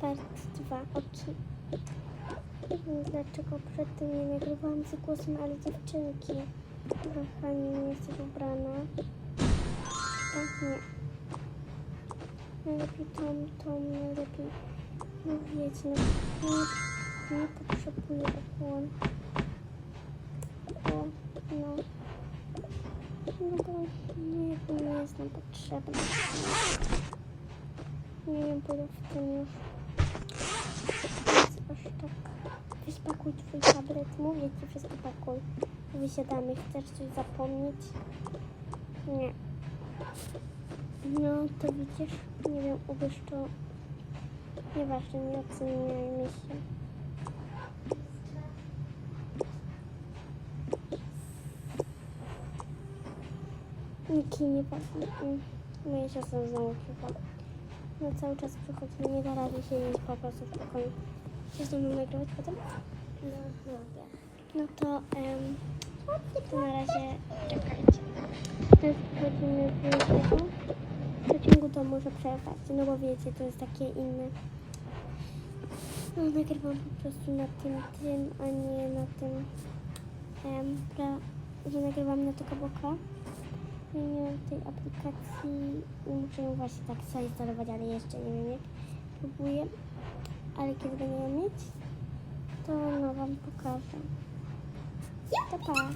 part 2 odcinek. Nie wiem dlaczego przed tym nie nagrywałam z głosem, ale dziewczynki. Kochani, nie jesteś ubrana. Tak, nie. Najlepiej tą, tą, najlepiej. No wiecie, no, nie, nie potrzebuję osłon. Bo, no. No bo nie, nie jest nam potrzebne. Nie wiem, bo w tym już. Aż tak. Wyspakuj twój tablet. Mówię ci, wyspakuj. Wysiadamy. Chcesz coś zapomnieć? Nie. No, to widzisz? Nie wiem, ubierz to. Nieważne, nie oceniajmy się. Niki nie ważne. Mm. Moja siostra znowu przyszła. No cały czas przychodzi, nie da rady siedzieć po prostu w pokoju. Ze mną nagrywać potem? No, lubię. No to, em, to na razie czekajcie. Teraz wchodzimy w tego. W przeciągu to może przerwać, no bo wiecie, to jest takie inne. No, nagrywam po prostu na tym, tym, a nie na tym, em, pra, że nagrywam na tego boka. Ja nie mam tej aplikacji, muszę ją właśnie tak zainstalować, ale jeszcze nie wiem jak. Próbuję, ale kiedy będę ją mieć, to no Wam pokażę. To pa!